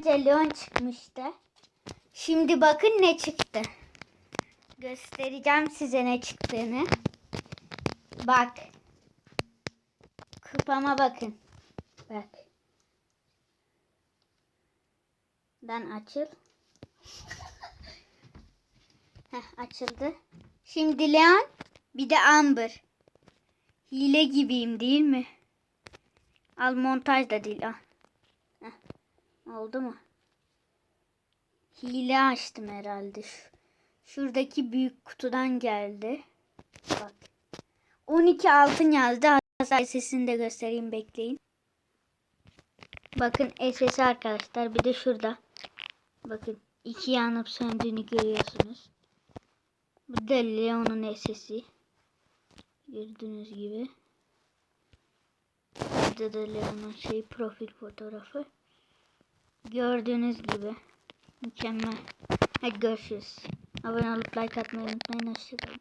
önce Leon çıkmıştı. Şimdi bakın ne çıktı. Göstereceğim size ne çıktığını. Bak. Kupama bakın. Bak. Ben açıl. Heh, açıldı. Şimdi Leon bir de Amber. Hile gibiyim değil mi? Al montaj da değil al. Heh, oldu mu? Hile açtım herhalde. Şu- Şuradaki büyük kutudan geldi. Bak. 12 altın yazdı. Hatta sesini de göstereyim bekleyin. Bakın SS arkadaşlar. Bir de şurada. Bakın iki yanıp söndüğünü görüyorsunuz. Bu da Leon'un SS'i. Gördüğünüz gibi. Burada da Leon'un şey profil fotoğrafı. Gördüğünüz gibi. Mükemmel. Hadi görüşürüz. Abone olup like atmayı unutmayın. Hoşçakalın.